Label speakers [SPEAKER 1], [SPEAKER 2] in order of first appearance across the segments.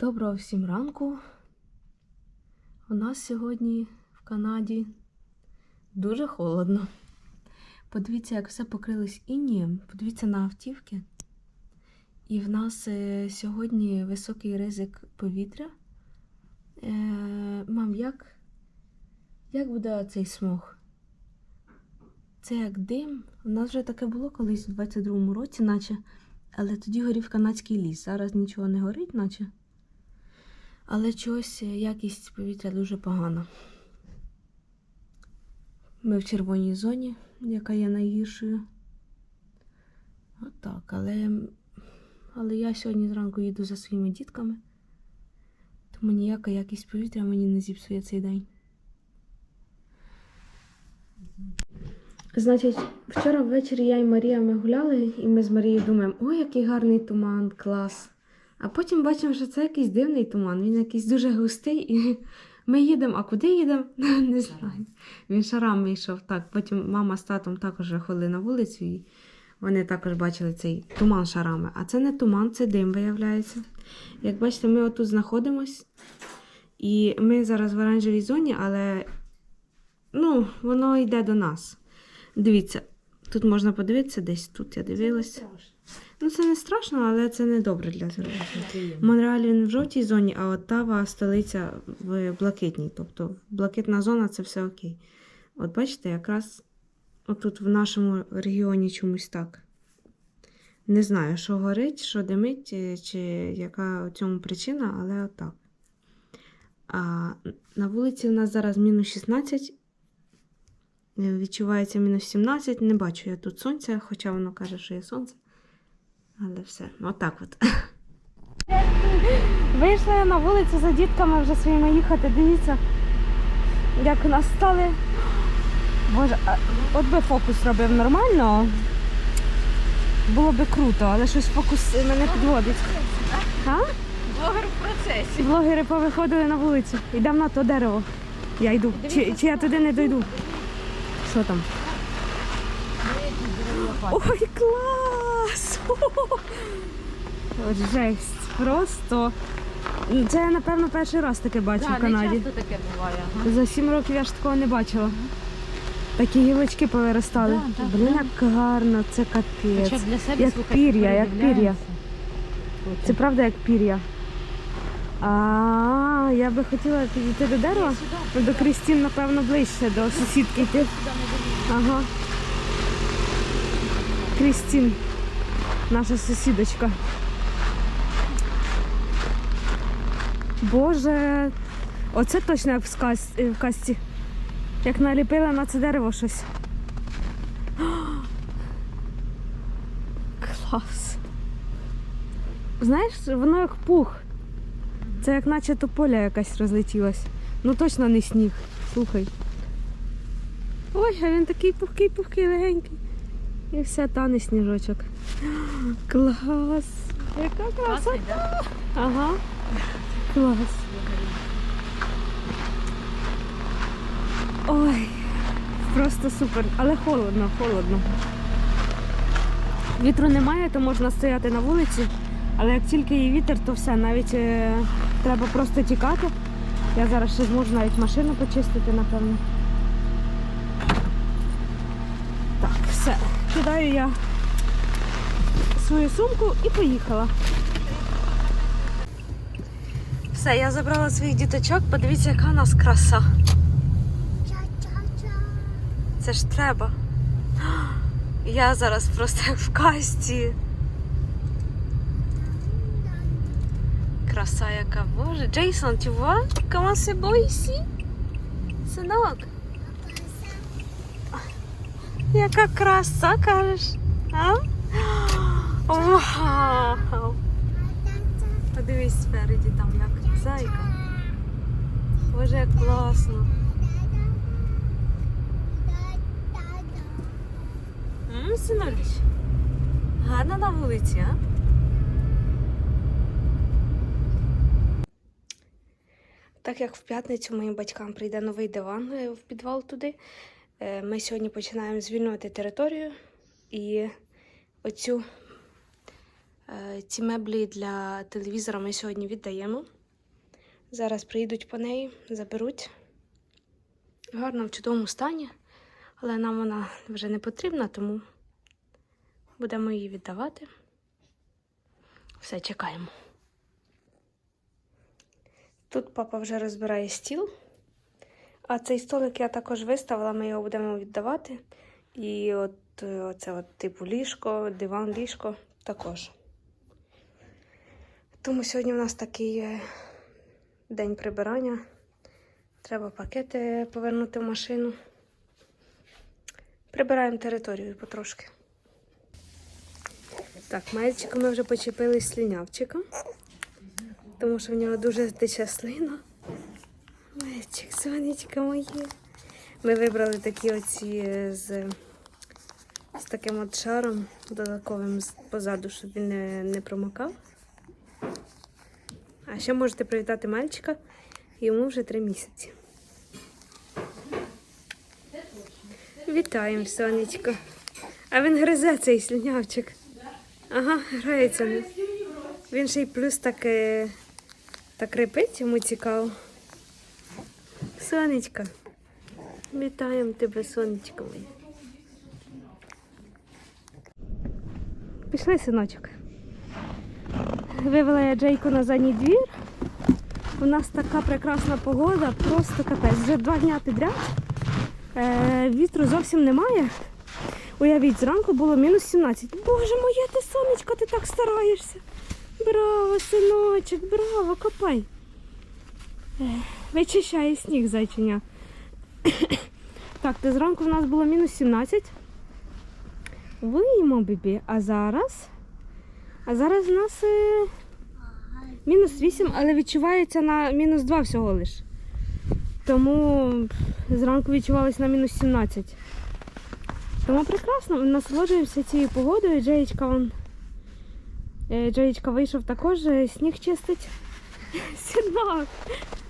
[SPEAKER 1] Доброго всім ранку. У нас сьогодні в Канаді дуже холодно. Подивіться, як все покрилось інієм. Подивіться на автівки. І в нас е, сьогодні високий ризик повітря. Е, мам, як, як буде цей смог? Це як дим. У нас вже таке було колись у 22-му році, наче. Але тоді горів канадський ліс. Зараз нічого не горить, наче. Але чогось якість повітря дуже погана. Ми в червоній зоні, яка є найгіршою. Отак, але, але я сьогодні зранку їду за своїми дітками, тому ніяка якість повітря мені не зіпсує цей день. Значить, вчора ввечері я і Марія ми гуляли, і ми з Марією думаємо, ой, який гарний туман, клас. А потім бачимо, що це якийсь дивний туман. Він якийсь дуже густий, і ми їдемо, а куди їдемо? Не знаю. Він шарами йшов так. Потім мама з татом також ходили на вулицю, і вони також бачили цей туман шарами. А це не туман, це дим, виявляється. Як бачите, ми отут знаходимось, і ми зараз в оранжевій зоні, але ну, воно йде до нас. Дивіться, тут можна подивитися десь тут я дивилась. Ну, це не страшно, але це не добре для здоров'я. Монреаль він в жовтій зоні, а Оттава столиця в блакитній. Тобто блакитна зона це все окей. От бачите, якраз отут в нашому регіоні чомусь так. Не знаю, що горить, що димить, е, чи яка у цьому причина, але отак. А на вулиці у нас зараз мінус 16, е, відчувається мінус 17. Не бачу я тут сонця, хоча воно каже, що є сонце. Але все, отак от. Вийшли на вулицю за дітками вже своїми їхати. Дивіться, як у нас стали. Боже, от би фокус робив нормально. Було би круто, але щось фокус мене підводить. А?
[SPEAKER 2] Блогер в процесі.
[SPEAKER 1] Блогери повиходили на вулицю. Йдемо на то дерево. Я йду. Чи, чи я туди не дойду? Що там? Ой, клас! От жесть. Просто. Це я, напевно, перший раз таке бачу в Канаді.
[SPEAKER 2] часто таке буває. ага.
[SPEAKER 1] За сім років я ж такого не бачила. Такі гілочки повиростали.
[SPEAKER 2] Да, да,
[SPEAKER 1] Блін,
[SPEAKER 2] да.
[SPEAKER 1] як гарно, це
[SPEAKER 2] Хоча
[SPEAKER 1] капець.
[SPEAKER 2] для себе
[SPEAKER 1] Як
[SPEAKER 2] слухай,
[SPEAKER 1] пір'я, як пір'я. Це правда як пір'я. А, я би хотіла підійти до дерева. До Крістін, напевно, ближче, до сусідки йти. Ага. Крістін, наша сусідочка. Боже, оце точно як в, сказ... е, в казці. Як наліпила на це дерево щось. Клас. Знаєш, воно як пух. Це як наче тополя якась розлетілась. Ну точно не сніг. Слухай. Ой, а він такий пухкий, пухкий, легенький. І все, тане сніжочок. Клас! Яка краса! Ага. Клас. Ой, просто супер. Але холодно, холодно. Вітру немає, то можна стояти на вулиці, але як тільки є вітер, то все, навіть е, треба просто тікати. Я зараз ще зможу навіть машину почистити, напевно. Так, все. Кидаю я свою сумку і поїхала. Все, я забрала своїх діточок, подивіться, яка у нас краса. Це ж треба. Я зараз просто як в касті. Краса яка, боже. Джейсон, ти vois? Comment c'est beau? Синок. Яка краса, кажеш? А? Вау! Подивись спереді там як зайка. Боже, як класно. М. Гарно на вулиці, а? Так як в п'ятницю моїм батькам прийде новий диван е, в підвал туди, ми сьогодні починаємо звільнювати територію і оцю Е, Ці меблі для телевізора ми сьогодні віддаємо. Зараз приїдуть по неї, заберуть. Гарно в чудовому стані, але нам вона вже не потрібна, тому будемо її віддавати. Все, чекаємо. Тут папа вже розбирає стіл. А цей столик я також виставила, ми його будемо віддавати. І от е, оце от типу ліжко, диван, ліжко також. Тому сьогодні в нас такий е, день прибирання. Треба пакети повернути в машину. Прибираємо територію потрошки. Так, мальчика ми вже почепили слінявчика, тому що в нього дуже тече слина. Мальчик, сонечко моє. Ми вибрали такі оці е, з, з таким от шаром додатковим позаду, щоб він не, не промокав. А ще можете привітати мальчика, йому вже три місяці. Вітаємо, сонечко. А він гризе цей слюнявчик. Ага, грається. Він ще й плюс так, так репить, йому цікаво. Сонечко. Вітаємо тебе, сонечко моє. Пішли, синочок. Вивела я Джейку на задній двір. У нас така прекрасна погода, просто капець. Вже два дня підряд. Е, вітру зовсім немає. Уявіть, зранку було мінус 17. Боже моє, ти сонечко, ти так стараєшся. Браво, синочок, браво, копай. Е, Вичищає сніг зайчиня. так, то зранку в нас було мінус 17. Виймо, бібі. А зараз. А зараз у нас е, мінус 8, але відчувається на мінус 2 всього лиш. Тому зранку відчувалось на мінус 17. Тому прекрасно, насолоджуємося цією погодою. Джеєчка, вон, е, Джеєчка вийшов також, сніг чистить. Сінок.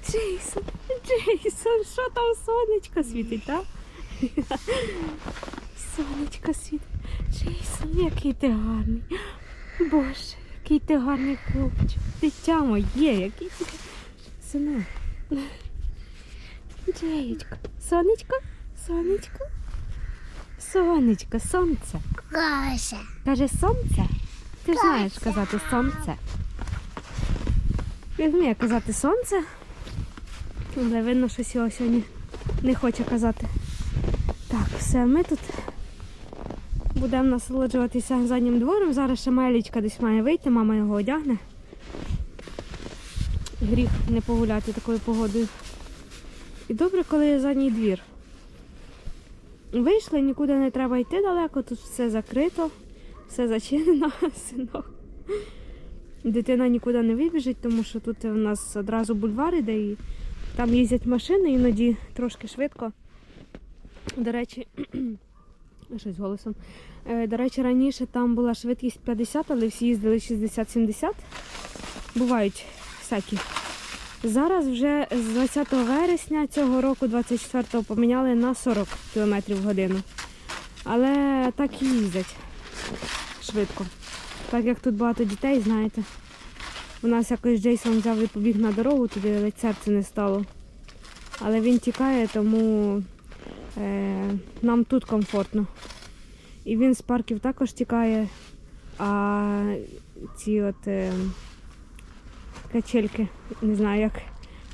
[SPEAKER 1] Джейсон, Джейсон, що там сонечко світить, так? Сонечко світить. Джейсон, який ти гарний. Боже, який ти гарний хлопчик. Дитя моє, який ти. Синок. Джеєчко. Сонечко, сонечко. Сонечко, сонце.
[SPEAKER 3] Каже.
[SPEAKER 1] Каже сонце. Ти ж знаєш казати сонце. Він вміє казати сонце. Але видно, що його сьогодні не хоче казати. Так, все, ми тут будемо насолоджуватися заднім двором. Зараз ще Мелічка десь має вийти, мама його одягне. Гріх не погуляти такою погодою. І добре, коли задній двір. Вийшли, нікуди не треба йти далеко, тут все закрито, все зачинено, синок. Дитина нікуди не вибіжить, тому що тут у нас одразу бульвар іде і там їздять машини, іноді трошки швидко. До речі, щось голосом. Е, До речі, раніше там була швидкість 50, але всі їздили 60-70. Бувають всякі. Зараз вже з 20 вересня цього року, 24-го, поміняли на 40 км в годину. Але так і їздять швидко. Так як тут багато дітей, знаєте. У нас якось Джейсон взяв і побіг на дорогу, туди ледь серце не стало. Але він тікає, тому е, нам тут комфортно. І він з парків також тікає, а ці от е, качельки, не знаю як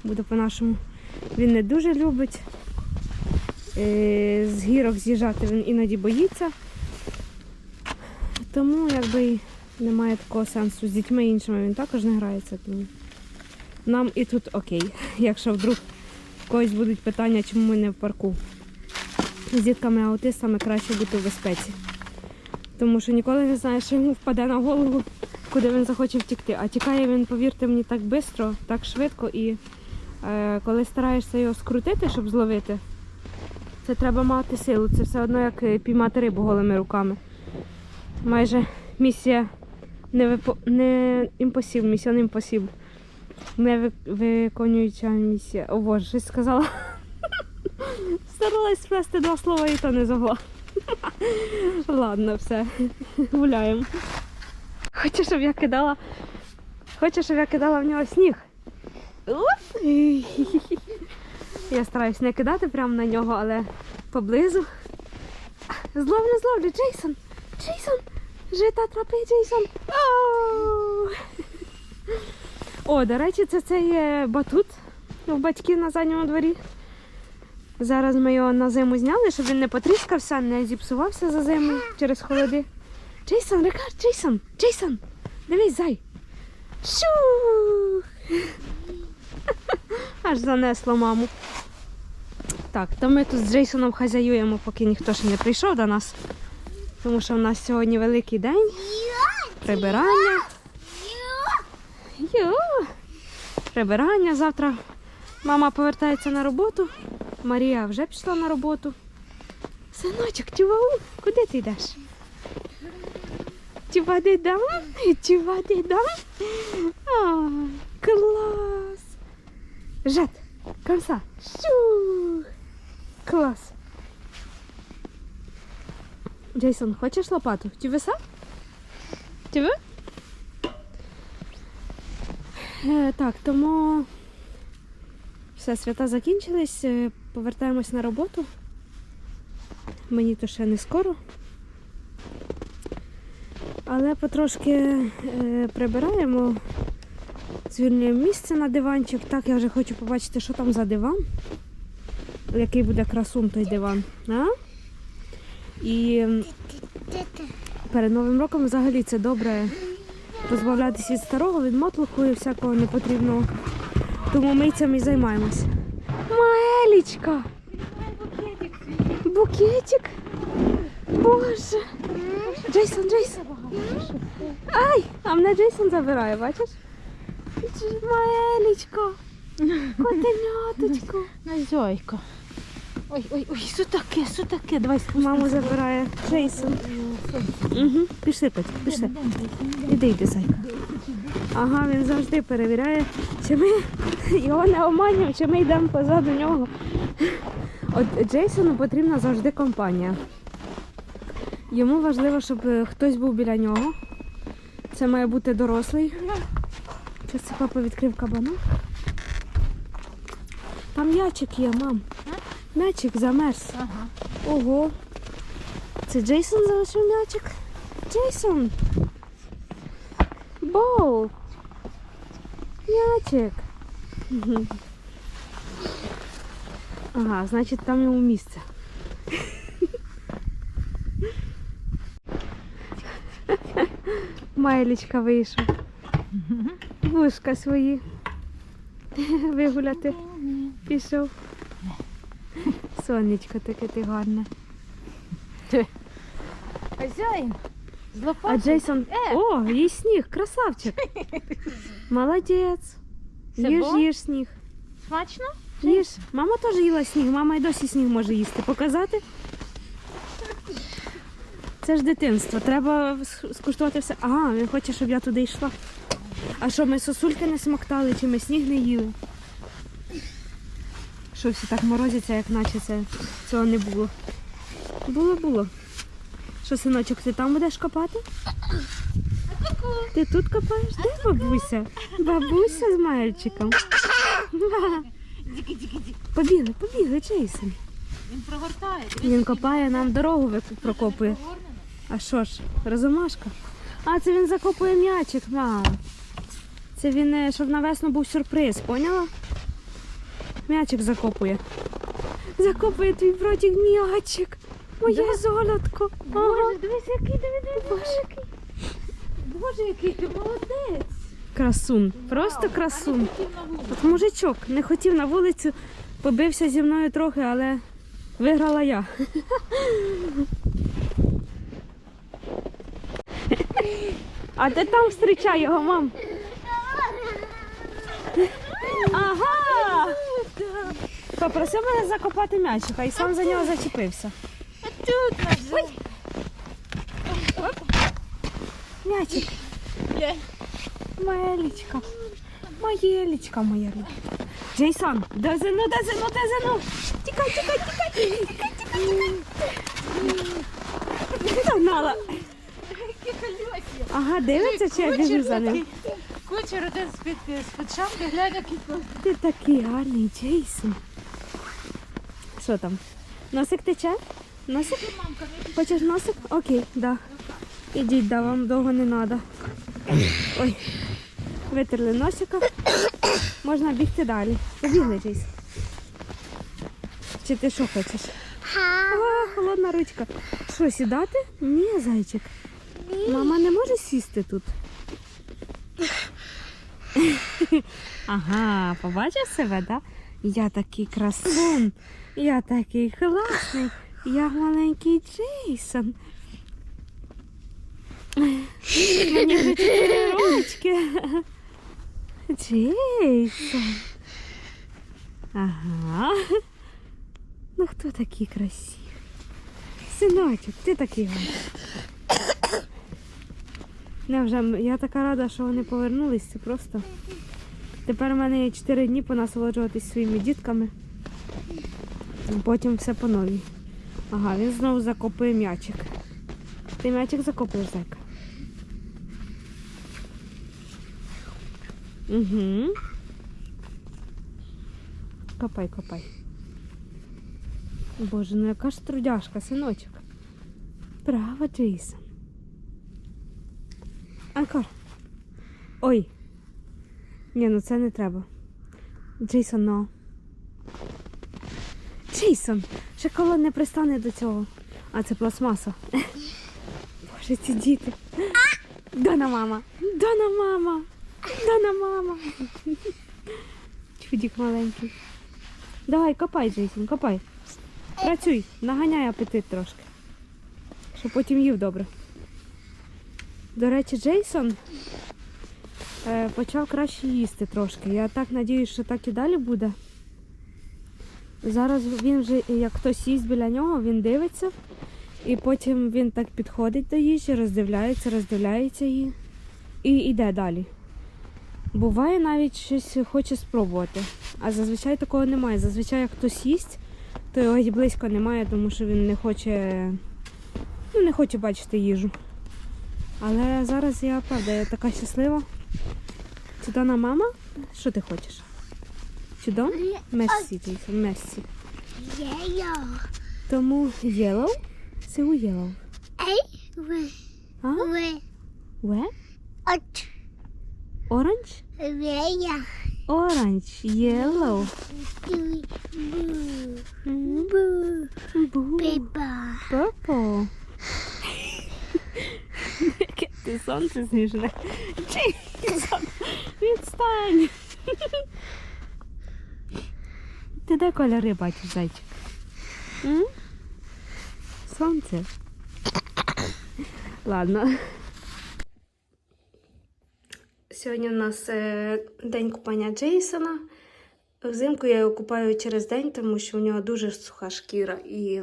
[SPEAKER 1] буде по-нашому, він не дуже любить. Е, з гірок з'їжджати він іноді боїться. Тому якби немає такого сенсу. З дітьми іншими він також не грається. Тому нам і тут окей. Якщо вдруг в когось будуть питання, чому ми не в парку. З дітками-аутистами краще бути в безпеці. Тому що ніколи не знаєш, що йому впаде на голову, куди він захоче втікти. А тікає він, повірте мені, так швидко, так швидко. І е, коли стараєшся його скрутити, щоб зловити, це треба мати силу. Це все одно як е, піймати рибу голими руками. Майже місія не випо... не імпосіб, місіон імпосіб. Не ви... виконуюча місія. О боже, щось сказала. Старалась сплести два слова і то не змогла. Ладно, все. Гуляємо. Хоче, щоб я кидала. Хоче, щоб я кидала в нього сніг. Я стараюсь не кидати прямо на нього, але поблизу. Зловлю, зловлю, Джейсон! Джейсон! Жита трапи, Джейсон! О, до речі, це цей батут у батьків на задньому дворі. Зараз ми його на зиму зняли, щоб він не потріскався, не зіпсувався за зиму через холоди. Джейсон, Рикард, Джейсон, Джейсон, дивись, зай. Шу! Аж занесло маму. Так, то ми тут з Джейсоном хазяюємо, поки ніхто ще не прийшов до нас. Тому що в нас сьогодні великий день. Прибирання. Прибирання. Завтра мама повертається на роботу. Марія вже пішла на роботу. Синочок, тювау, куди ти йдеш? Тювади дам? Тювади дам? Клас! Жет, комса. Шу! Клас. Джейсон, хочеш лопату? Тебе са? Тебе? Е, так, тому все, свята закінчились. е, Повертаємось на роботу. Мені то ще не скоро. Але потрошки е, прибираємо, звільнюємо місце на диванчик. Так, я вже хочу побачити, що там за диван. Який буде красун той диван. А? І перед Новим роком взагалі це добре позбавлятися від старого, від мотлуху і всякого непотрібного. Тому ми цим і займаємось. Маелічка! Букетик! Боже! Джейсон, Джейсон! Ай! А мене Джейсон забирає, бачиш? Маелічко! Котеняточко!
[SPEAKER 2] На зойко. Ой, ой, ой, що таке, що таке? Давай
[SPEAKER 1] Маму забирає Джейсон. Угу. Пішли, Петя, пішли. Іди, іди, зайка. Ага, він завжди перевіряє, чи ми його не обманюємо, чи ми йдемо позаду нього. От Джейсону потрібна завжди компанія. Йому важливо, щоб е, хтось був біля нього. Це має бути дорослий. Це папа відкрив кабану? Там м'ячик є, мам. М'ячик замерз.
[SPEAKER 2] Ага.
[SPEAKER 1] Ого. Це Джейсон залишив м'ячик. Джейсон. Боу. М'ячик. Ага, значить там йому місце. Майлічка вийшов. Вушка свої. Вигуляти пішов. Сонечко таке ти гарне.
[SPEAKER 2] Хазяїн,
[SPEAKER 1] А. Джейсон.
[SPEAKER 2] Е!
[SPEAKER 1] О, їсть сніг, красавчик. Молодець. Їж, їж сніг.
[SPEAKER 2] Смачно?
[SPEAKER 1] Їж. Мама теж їла сніг, мама й досі сніг може їсти. Показати? Це ж дитинство. Треба скуштувати все. Ага, він хоче, щоб я туди йшла. А що, ми сосульки не смоктали, чи ми сніг не їли? Що всі так морозяться, як наче це цього не було. Було, було. Що, синочок, ти там будеш копати? Ти тут копаєш? Де бабуся? Бабуся з мальчиком. Побігли, побігли, Джейсон.
[SPEAKER 2] Він прогортає.
[SPEAKER 1] Він копає нам дорогу прокопує. А що ж, розумашка? А, це він закопує м'ячик, мам. Це він, е, щоб на весну був сюрприз, поняла? М'ячик закопує. Закопує твій братик м'ячик. Моє золотко. Ага.
[SPEAKER 2] Боже, дивись, який, диви, диви, Боже, який. Боже, який ти молодець.
[SPEAKER 1] Красун. Просто красун. От мужичок не хотів на вулицю, побився зі мною трохи, але виграла я. А ти там зустрічай його, мам. Ага! Попросив мене закопати м'ячика і сам за нього зачепився.
[SPEAKER 2] А тут наш.
[SPEAKER 1] М'ячик, моя лічка. Моє лічка, моя лічка. Джейсон, дозину, дозину, дозину. Тікай, тікай, тікай, тікай, тікай, тікай. Догнала. Ага, дивиться, чи я біжу за ним.
[SPEAKER 2] Кучер один з-під з-під шапки, глянь, який.
[SPEAKER 1] Ти такий гарний, Джейсон. Що там? Носик тече? Носик? Хочеш носик? Окей, да. Ідіть, да, вам довго не треба. Ой. Витерли носика. Можна бігти далі. Побігли. Чи ти що хочеш? А, холодна ручка. Що, сідати? Ні, зайчик. Мама не може сісти тут. Ага, побачив себе, да? Я такий красун, я такий класний, я маленький Джейсон. Мені вже чотири рочки. Джейсон. Ага. Ну хто такий красивий? Синочок, ти такий гарний. Я така рада, що вони повернулись. Це просто. Тепер у мене є 4 дні понасолоджуватись своїми дітками. Потім все по новій. Ага, він знову закопує м'ячик. Ти м'ячик закопуєш, зайка. Угу. Копай, копай. Боже, ну яка ж трудяшка, синочок. Браво, Джейсон. Анкор. Ой. Ні, ну це не треба. Джейсон, ну. Джейсон! Шоколад не пристане до цього. А це пластмаса. Боже, ці діти. Дона мама. Дона мама. Дона мама. Чудік маленький. Давай, копай, Джейсон, копай. Працюй, наганяй апетит трошки. Щоб потім їв добре. До речі, Джейсон почав краще їсти трошки. Я так надіюсь, що так і далі буде. Зараз він вже, як хтось їсть біля нього, він дивиться. І потім він так підходить до їжі, роздивляється, роздивляється її і йде далі. Буває навіть щось хоче спробувати. А зазвичай такого немає. Зазвичай як хтось їсть, то його й близько немає, тому що він не хоче, ну, не хоче бачити їжу. Але зараз я правда я така щаслива. Чудона мама? Що ти хочеш? Чудо? Мерсі, мерсі.
[SPEAKER 3] Yellow.
[SPEAKER 1] Тому yellow? Це у yellow.
[SPEAKER 3] Ей, ви,
[SPEAKER 1] А?
[SPEAKER 3] ви,
[SPEAKER 1] Where?
[SPEAKER 3] от,
[SPEAKER 1] Orange?
[SPEAKER 3] вея,
[SPEAKER 1] Orange, yellow.
[SPEAKER 3] бу, бу,
[SPEAKER 1] Blue.
[SPEAKER 3] пепа.
[SPEAKER 1] Purple. Ти сонце сніжне. Відстань. Ти де кольори бачиш, зайчик? Сонце. Ладно. Сьогодні у нас е, день купання Джейсона. Взимку я його купаю через день, тому що у нього дуже суха шкіра. І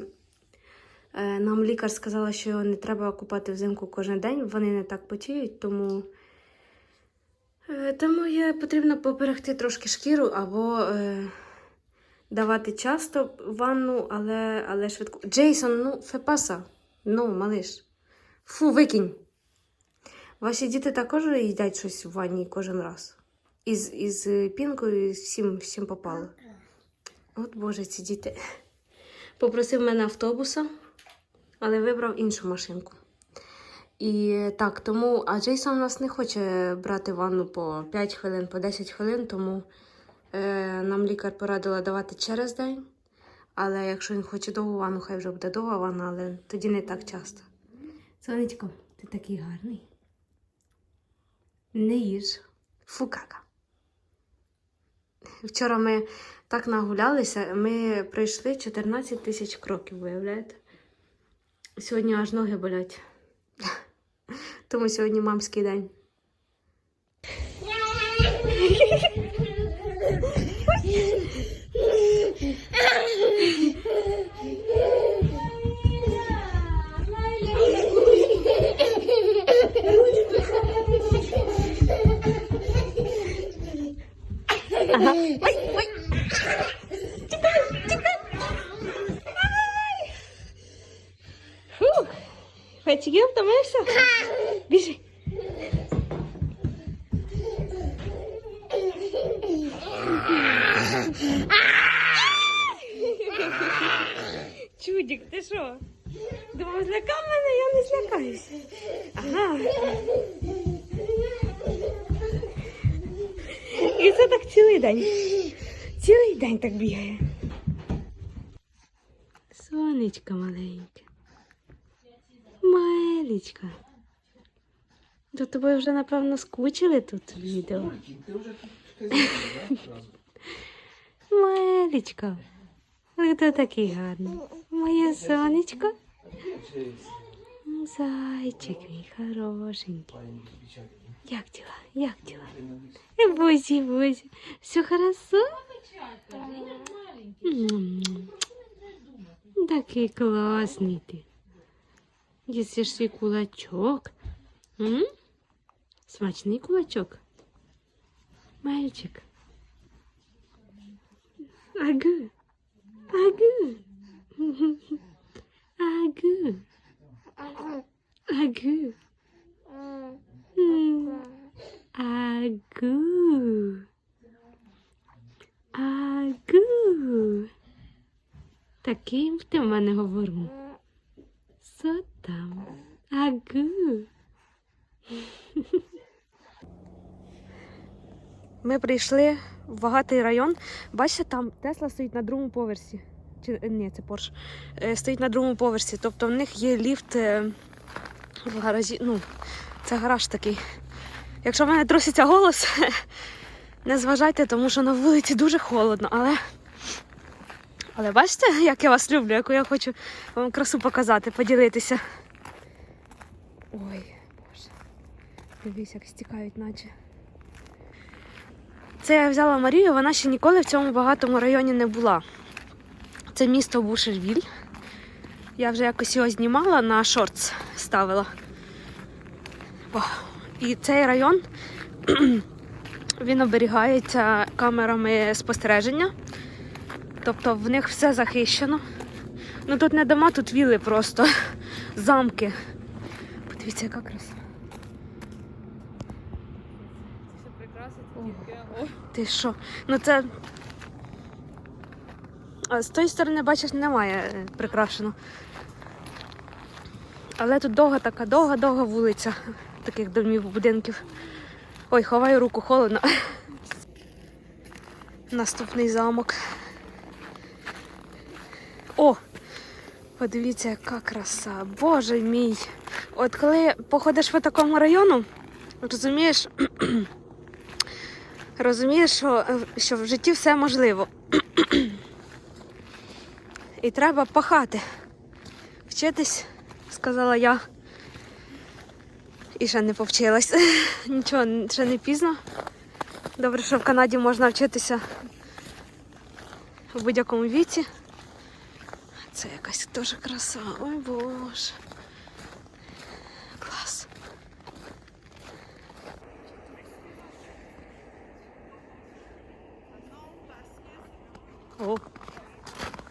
[SPEAKER 1] нам лікар сказала, що не треба купати взимку кожен день. Вони не так потіють, тому, е, тому є потрібно поберегти трошки шкіру або е, давати часто ванну, але, але швидко. Джейсон, ну, фепаса. Ну, малиш. Фу, викинь. Ваші діти також їдять щось в ванні кожен раз. Із, із пінкою, всім, всім попало. От Боже, ці діти. Попросив мене автобуса, але вибрав іншу машинку. І так, тому, а Джейсон у нас не хоче брати ванну по 5 хвилин, по 10 хвилин, тому е, нам лікар порадила давати через день. Але якщо він хоче довгу ванну, хай вже буде довга ванна, але тоді не так часто. Сонечко, ти такий гарний. Не їж. Фу, кака. Вчора ми так нагулялися, ми пройшли 14 тисяч кроків, виявляєте? Сьогодні аж ноги болять. Тому сьогодні мамський день. Катігів втомився? Біжи. Чудик, ты что? Думав, злякав но я не злякаюся. Ага. И це так цілий день. Цілий день так бігає. Сонечко маленьке. Маелечка. До тобою вже, напевно, скучили тут відео. Маелечка. Хто такий гарний? Моє сонечко. Зайчик мій хорошенький. Як діла? Як діла? Е, Бузі, бузі. Все хорошо? Такий класний ти. Їсиш свій кулачок. М? Смачний кулачок. Мальчик. Агу. Агу. Агу. Агу. Агу. Агу. Таким ти в мене говору. Там? Агу. Ми прийшли в багатий район. Бачите, там Тесла стоїть на другому поверсі. Чи е, ні, це Порш. Е, Стоїть на другому поверсі. Тобто в них є ліфт е, в гаражі. Ну, це гараж такий. Якщо в мене труситься голос, не зважайте, тому що на вулиці дуже холодно, але. Але бачите, як я вас люблю, яку я хочу вам красу показати, поділитися. Ой, Боже. Дивись, як стікають, наче. Це я взяла Марію, вона ще ніколи в цьому багатому районі не була. Це місто Бушервіль. Я вже якось його знімала на шортс ставила. О, і цей район він оберігається камерами спостереження. Тобто в них все захищено. Ну тут не дома, тут віли просто замки. Подивіться, яка краса.
[SPEAKER 2] О.
[SPEAKER 1] Ти що? Ну це. А з тої сторони, бачиш, немає е, прикрашено. Але тут довга така, довга-довга вулиця таких домів, будинків. Ой, ховаю руку, холодно. Наступний замок. О! Подивіться, яка краса. Боже мій. От коли походиш по такому району, розумієш, розумієш, що, що в житті все можливо. І треба пахати. Вчитись, сказала я. І ще не повчилась. Нічого, ще не пізно. Добре, що в Канаді можна вчитися в будь-якому віці. Це якась дуже краса. Ой боже. Клас. О,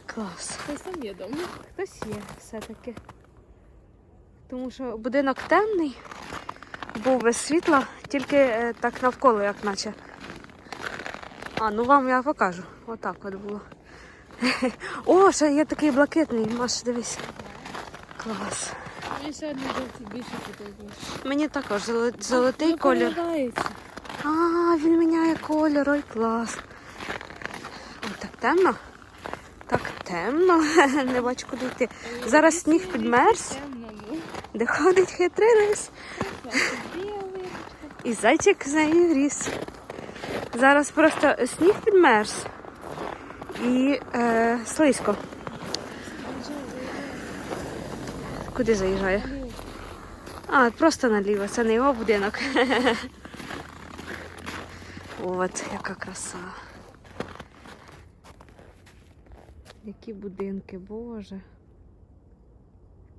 [SPEAKER 1] клас.
[SPEAKER 2] Хтось там є дома.
[SPEAKER 1] Хтось є все-таки. Тому що будинок темний, був без світла, тільки е, так навколо, як наче. А, ну вам я покажу. Отак от було. О, ще є такий блакитний, Маш, дивись. Клас.
[SPEAKER 2] Мені ще одне жовті більше подобається.
[SPEAKER 1] Мені також золотий колір. А, він міняє колір, ой, клас. Ой, так темно. Так темно. Не бачу, куди йти. Зараз сніг підмерз, де ходить хитрий рис. І зайчик з нею ріс. Зараз просто сніг підмерз і е, слизько. Куди заїжджає? А, просто наліво, це не його будинок. От, яка краса. Які будинки, боже.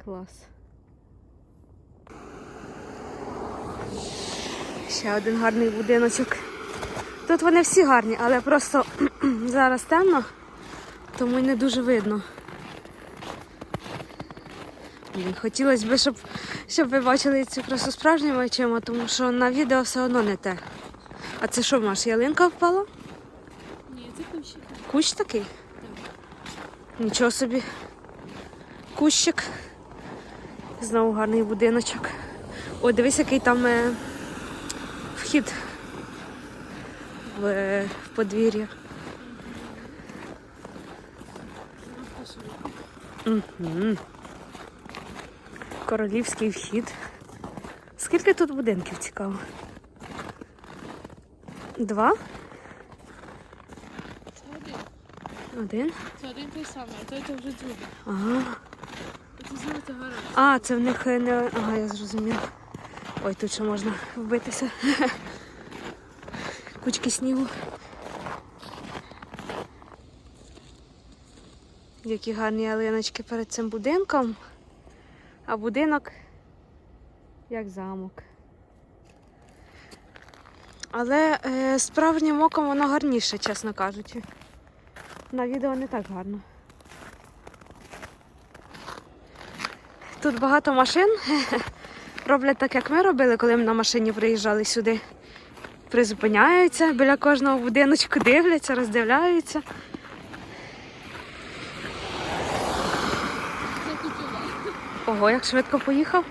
[SPEAKER 1] Клас. Ще один гарний будиночок. Тут вони всі гарні, але просто зараз темно, тому й не дуже видно. Блін, Хотілося б, щоб, щоб ви бачили цю красу справжніми очима, тому що на відео все одно не те. А це що, Маш, ялинка впала?
[SPEAKER 2] Ні, це кущик.
[SPEAKER 1] кущ такий? Нічого собі. Кущик. Знову гарний будиночок. О, дивись, який там е, вхід в, е, в подвір'я. Угу. Королівський вхід. Скільки тут будинків цікаво? Два?
[SPEAKER 2] Це один.
[SPEAKER 1] Один?
[SPEAKER 2] Це один той самий, а той то вже другий.
[SPEAKER 1] Ага.
[SPEAKER 2] Це золота гора.
[SPEAKER 1] А, це в них е, не. Ага, я зрозуміла. Ой, тут ще можна вбитися. Кучки снігу. Які гарні ялиночки перед цим будинком. А будинок як замок. Але е, справжнім оком воно гарніше, чесно кажучи. На відео не так гарно. Тут багато машин. Роблять так, як ми робили, коли ми на машині приїжджали сюди. Призупиняються біля кожного будиночку, дивляться, роздивляються.
[SPEAKER 2] Це кутюва.
[SPEAKER 1] Ого, як швидко поїхав.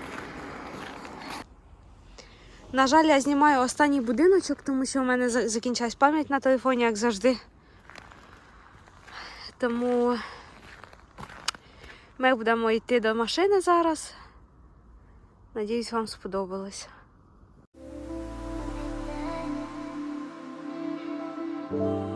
[SPEAKER 1] На жаль, я знімаю останній будиночок, тому що у мене за- закінчилась пам'ять на телефоні, як завжди. Тому ми будемо йти до машини зараз. Надіюсь, вам сподобалось.
[SPEAKER 3] Thank